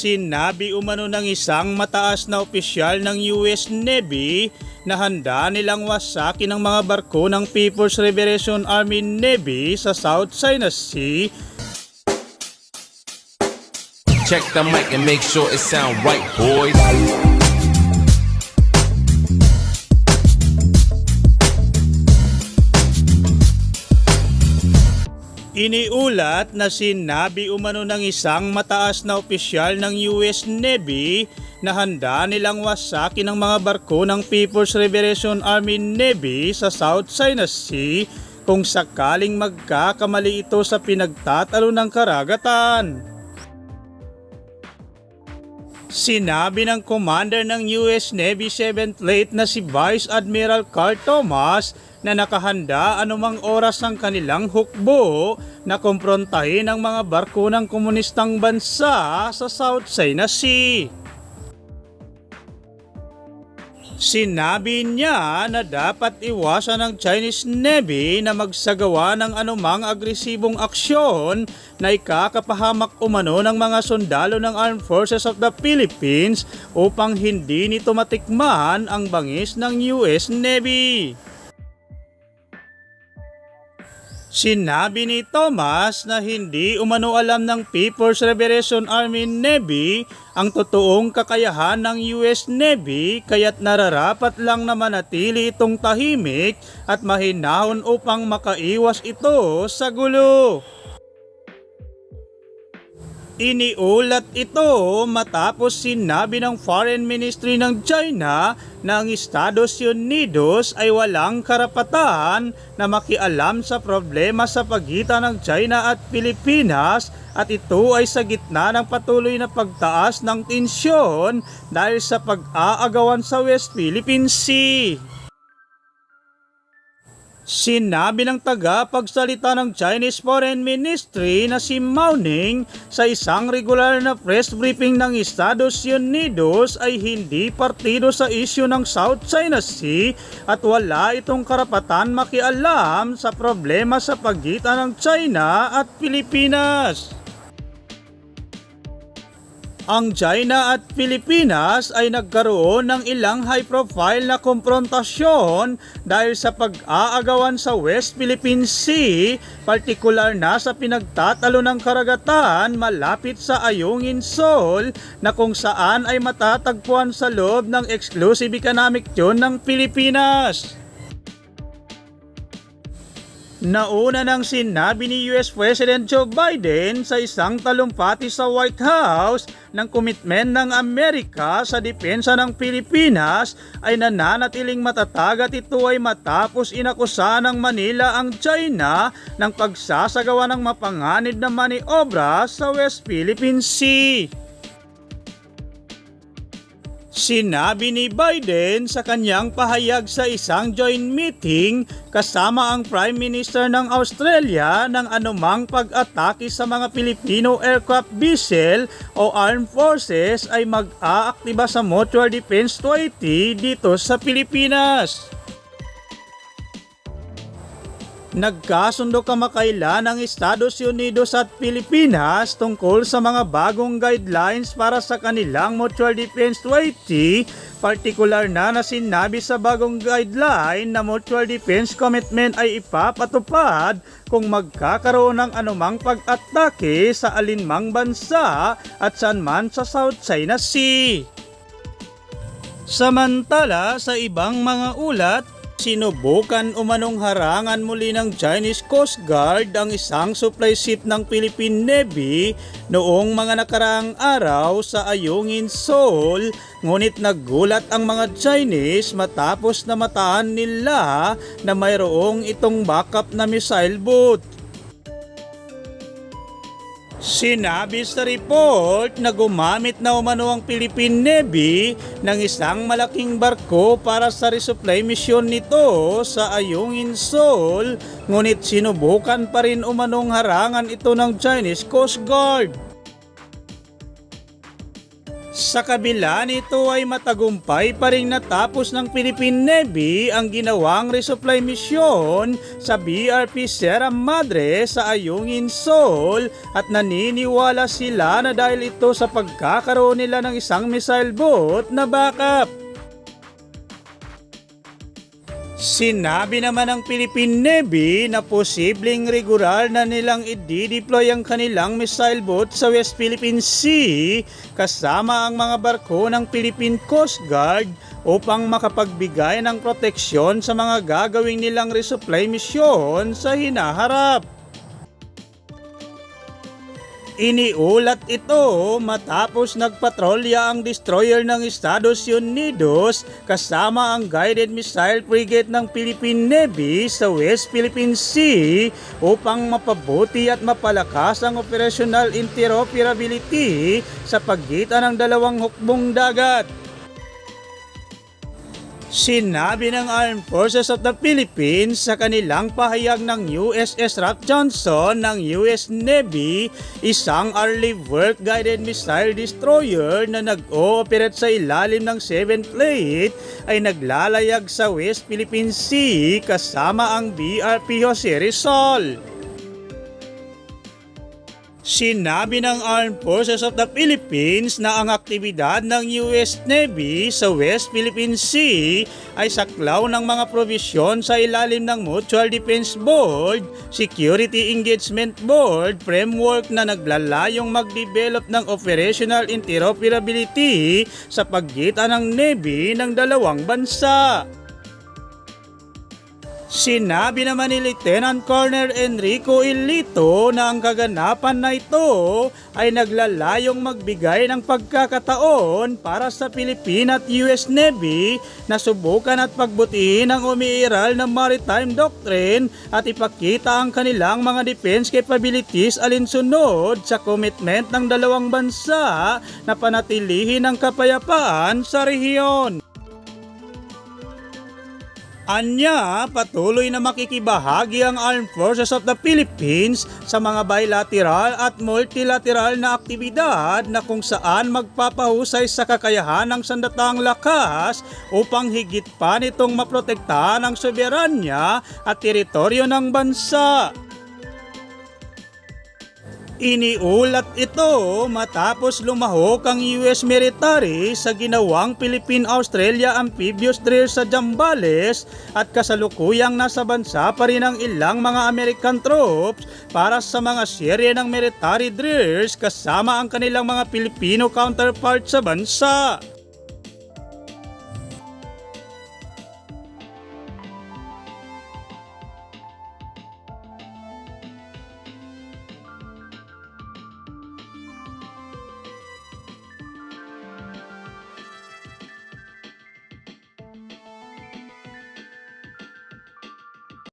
Sinabi umano ng isang mataas na opisyal ng US Navy na handa nilang wasakin ang mga barko ng People's Liberation Army Navy sa South China Sea Check the mic and make sure it sound right, boys. Iniulat na sinabi umano ng isang mataas na opisyal ng US Navy na handa nilang wasakin ang mga barko ng People's Liberation Army Navy sa South China Sea kung sakaling magkakamali ito sa pinagtatalo ng karagatan. Sinabi ng commander ng US Navy 7th Fleet na si Vice Admiral Carl Thomas na nakahanda anumang oras ng kanilang hukbo na kumprontahin ang mga barko ng komunistang bansa sa South China Sea. Sinabi niya na dapat iwasan ng Chinese Navy na magsagawa ng anumang agresibong aksyon na ikakapahamak umano ng mga sundalo ng Armed Forces of the Philippines upang hindi nito matikman ang bangis ng US Navy. Sinabi ni Thomas na hindi umano alam ng People's Liberation Army Navy ang totoong kakayahan ng US Navy kaya't nararapat lang na manatili itong tahimik at mahinahon upang makaiwas ito sa gulo. Iniulat ito matapos sinabi ng Foreign Ministry ng China na ang Estados Unidos ay walang karapatan na makialam sa problema sa pagitan ng China at Pilipinas at ito ay sa gitna ng patuloy na pagtaas ng tensyon dahil sa pag-aagawan sa West Philippine Sea. Sinabi ng tagapagsalita ng Chinese Foreign Ministry na si Mao Ning sa isang regular na press briefing ng Estados Unidos ay hindi partido sa isyu ng South China Sea at wala itong karapatan makialam sa problema sa pagitan ng China at Pilipinas. Ang China at Pilipinas ay nagkaroon ng ilang high-profile na komprontasyon dahil sa pag-aagawan sa West Philippine Sea, partikular na sa pinagtatalo ng karagatan malapit sa Ayungin Shoal na kung saan ay matatagpuan sa loob ng Exclusive Economic Zone ng Pilipinas. Nauna nang sinabi ni US President Joe Biden sa isang talumpati sa White House ng komitmen ng Amerika sa depensa ng Pilipinas ay nananatiling matatag at ito ay matapos inakusa ng Manila ang China ng pagsasagawa ng mapanganib na maniobra sa West Philippine Sea. Sinabi ni Biden sa kanyang pahayag sa isang joint meeting kasama ang Prime Minister ng Australia ng anumang pag-atake sa mga Filipino aircraft vessel o armed forces ay mag-aaktiba sa Mutual Defense Treaty dito sa Pilipinas. Nagkasundo kamakailan ang Estados Unidos at Pilipinas tungkol sa mga bagong guidelines para sa kanilang Mutual Defense Treaty, partikular na na sinabi sa bagong guideline na Mutual Defense Commitment ay ipapatupad kung magkakaroon ng anumang pag-atake sa alinmang bansa at saan man sa South China Sea. Samantala sa ibang mga ulat, Sinubukan umanong harangan muli ng Chinese Coast Guard ang isang supply ship ng Philippine Navy noong mga nakaraang araw sa Ayungin Shoal ngunit nagulat ang mga Chinese matapos na mataan nila na mayroong itong backup na missile boat. Sinabi sa report na gumamit na umano ang Philippine Navy ng isang malaking barko para sa resupply mission nito sa Ayungin Shoal ngunit sinubukan pa rin umanong harangan ito ng Chinese Coast Guard. Sa kabila nito ay matagumpay pa rin natapos ng Philippine Navy ang ginawang resupply mission sa BRP Sierra Madre sa Ayungin Sol at naniniwala sila na dahil ito sa pagkakaroon nila ng isang missile boat na backup. Sinabi naman ng Philippine Navy na posibleng regular na nilang i-deploy ang kanilang missile boat sa West Philippine Sea kasama ang mga barko ng Philippine Coast Guard upang makapagbigay ng proteksyon sa mga gagawing nilang resupply mission sa hinaharap. Iniulat ito matapos nagpatrolya ang destroyer ng Estados Unidos kasama ang guided missile frigate ng Philippine Navy sa West Philippine Sea upang mapabuti at mapalakas ang operational interoperability sa pagitan ng dalawang hukbong dagat. Sinabi ng Armed Forces of the Philippines sa kanilang pahayag ng USS Ralph Johnson ng US Navy, isang early work guided missile destroyer na nag-ooperate sa ilalim ng 7th Fleet ay naglalayag sa West Philippine Sea kasama ang BRP Jose Rizal. Sinabi ng Armed Forces of the Philippines na ang aktibidad ng US Navy sa West Philippine Sea ay saklaw ng mga provisyon sa ilalim ng Mutual Defense Board, Security Engagement Board framework na naglalayong mag-develop ng operational interoperability sa pagitan ng Navy ng dalawang bansa. Sinabi naman ni Lieutenant Colonel Enrico Ilito na ang kaganapan na ito ay naglalayong magbigay ng pagkakataon para sa Philippine at US Navy na subukan at pagbutihin ang umiiral na maritime doctrine at ipakita ang kanilang mga defense capabilities alinsunod sa commitment ng dalawang bansa na panatilihin ang kapayapaan sa rehiyon. Anya, patuloy na makikibahagi ang Armed Forces of the Philippines sa mga bilateral at multilateral na aktibidad na kung saan magpapahusay sa kakayahan ng sandatang lakas upang higit pa nitong maprotektahan ang soberanya at teritoryo ng bansa. Iniulat ito matapos lumahok ang US military sa ginawang Philippine-Australia amphibious drill sa Zambales at kasalukuyang nasa bansa pa rin ang ilang mga American troops para sa mga serye ng military drills kasama ang kanilang mga Pilipino counterpart sa bansa.